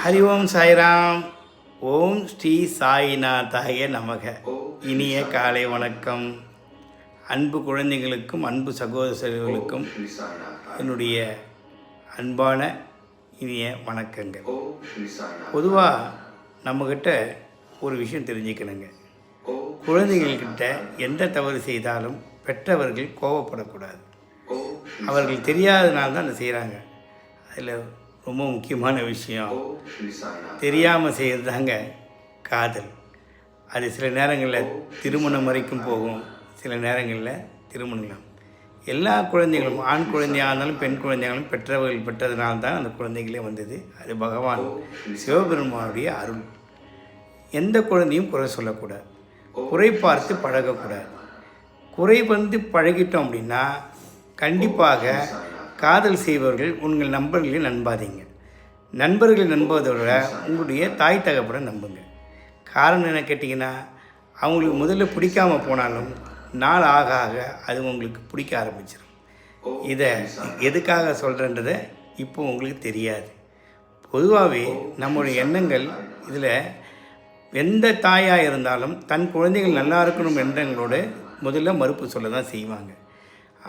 ஹரி ஓம் சாய்ராம். ஓம் ஸ்ரீ சாய்நாதாய நமக. இனிய காலை வணக்கம். அன்பு குழந்தைகளுக்கும் அன்பு சகோதரர்களுக்கும் என்னுடைய அன்பான இனிய வணக்கங்கள். பொதுவாக நம்மக்கிட்ட ஒரு விஷயம் தெரிஞ்சுக்கணுங்க. குழந்தைகள்கிட்ட எந்த தவறு செய்தாலும் பெற்றவர்கள் கோபப்படக்கூடாது அவர்கள் தெரியாதனால தான் அதை செய்கிறாங்க அதில் ரொம்ப முக்கியமான விஷயம். தெரியாமல் செய்கிறது தாங்க காதல். அது சில நேரங்களில் திருமணம் வரைக்கும் போகும். சில நேரங்களில் திருமணம் எல்லா குழந்தைகளும் ஆண் குழந்தையாக இருந்தாலும் பெண் குழந்தைகளும் பெற்றவர்கள் பெற்றதுனால தான் அந்த குழந்தைகளே வந்தது. அது பகவான் சிவபெருமானுடைய அருள். எந்த குழந்தையும் குறை சொல்லக்கூடாது. குறை பார்த்து பழகக்கூடாது. குறை வந்து பழகிட்டோம் அப்படின்னா கண்டிப்பாக காதல் செய்பவர்கள் உங்கள் நண்பர்களை நண்பாதீங்க நண்பர்களை நம்புவதோட உங்களுடைய தாய் தகப்பனை நம்புங்க. காரணம் என்ன கேட்டிங்கன்னா அவங்களுக்கு முதல்ல பிடிக்காமல் போனாலும் நாள் ஆக ஆக அது உங்களுக்கு பிடிக்க ஆரம்பிச்சிடும் இதை எதுக்காக சொல்கிறன்றதை இப்போ உங்களுக்கு தெரியாது. பொதுவாகவே நம்முடைய எண்ணங்கள் இதில் எந்த தாயாக இருந்தாலும் தன் குழந்தைகள் நல்லா இருக்கணும் எண்ணங்களோடு முதல்ல மறுப்பு சொல்ல தான் செய்வாங்க.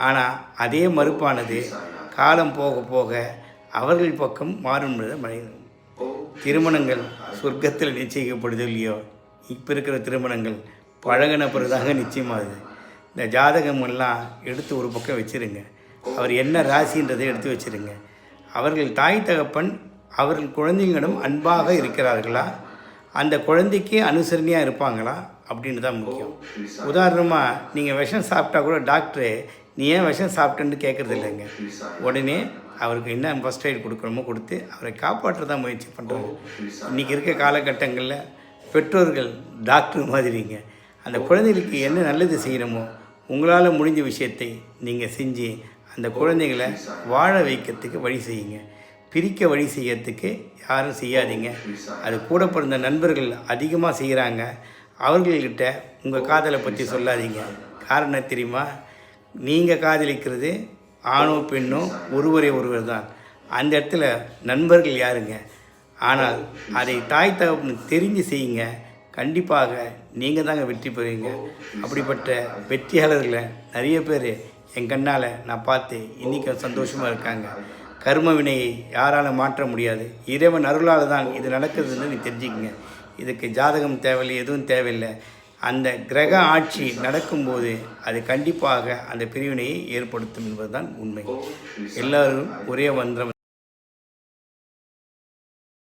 ஆனால் அதே மறுப்பானது காலம் போக போக அவர்கள் பக்கம் மாறும்ன்றதை மனிதன். திருமணங்கள் சொர்க்கத்தில் நிச்சயிக்கப்படுது இல்லையோ இப்போ இருக்கிற திருமணங்கள் பழகின பிறகுதாங்க நிச்சயமாகுது. இந்த ஜாதகம் எல்லாம் எடுத்து ஒரு பக்கம் வச்சிருங்க. அவர் என்ன ராசின்றதை எடுத்து வச்சிருங்க. அவர்கள் தாய் தகப்பன் அவர்கள் குழந்தைங்களும் அன்பாக இருக்கிறார்களா? அந்த குழந்தைக்கு அனுசரணையாக இருப்பாங்களா? அப்படின்னு தான் முக்கியம். உதாரணமாக நீங்கள் விஷம் சாப்பிட்டா கூட டாக்டரு நீ ஏன் விஷம் சாப்பிட்டேன்னு கேட்குறது இல்லைங்க உடனே அவருக்கு என்ன ஃபஸ்ட் எய்ட் கொடுக்கணுமோ கொடுத்து அவரை காப்பாற்ற தான் முயற்சி பண்ணுறாங்க இன்றைக்கி இருக்க காலகட்டங்களில் பெற்றோர்கள் டாக்டர் மாதிரிங்க. அந்த குழந்தைகளுக்கு என்ன நல்லது செய்யணுமோ உங்களால் முடிஞ்ச விஷயத்தை நீங்கள் செஞ்சு அந்த குழந்தைகளை வாழ வைக்கிறதுக்கு வழி செய்யுங்க. பிரிக்க வழி செய்யறதுக்கு யாரும் செய்யாதீங்க. அது கூட பிறந்த நண்பர்கள் அதிகமாக செய்கிறாங்க அவர்கள்கிட்ட உங்கள் காதலை பற்றி சொல்லாதீங்க. காரணம் தெரியுமா? நீங்கள் காதலிக்கிறது ஆணோ பெண்ணோ ஒருவரே ஒருவர் தான். அந்த இடத்துல நண்பர்கள் யாருங்க? ஆனால் அதை தாய் தகப்பனுக்கு தெரிஞ்சு செய்யுங்க. கண்டிப்பாக நீங்கள் தாங்க வெற்றி பெறுவீங்க. அப்படிப்பட்ட வெற்றியாளர்களை நிறைய பேர் என் கண்ணால் நான் பார்த்து இன்றைக்கும் சந்தோஷமாக இருக்காங்க. கர்ம வினையை யாரால் மாற்ற முடியாது. இறைவன் அருளால் தான் இது நடக்குதுன்னு நீ தெரிஞ்சுக்கங்க. இதுக்கு ஜாதகம் தேவையில்லை எதுவும் தேவையில்லை. அந்த கிரக ஆட்சி நடக்கும்போது அது கண்டிப்பாக அந்த பிரிவினையை ஏற்படுத்தும் என்பதுதான் உண்மை. எல்லாரும் ஒரே மந்திரம்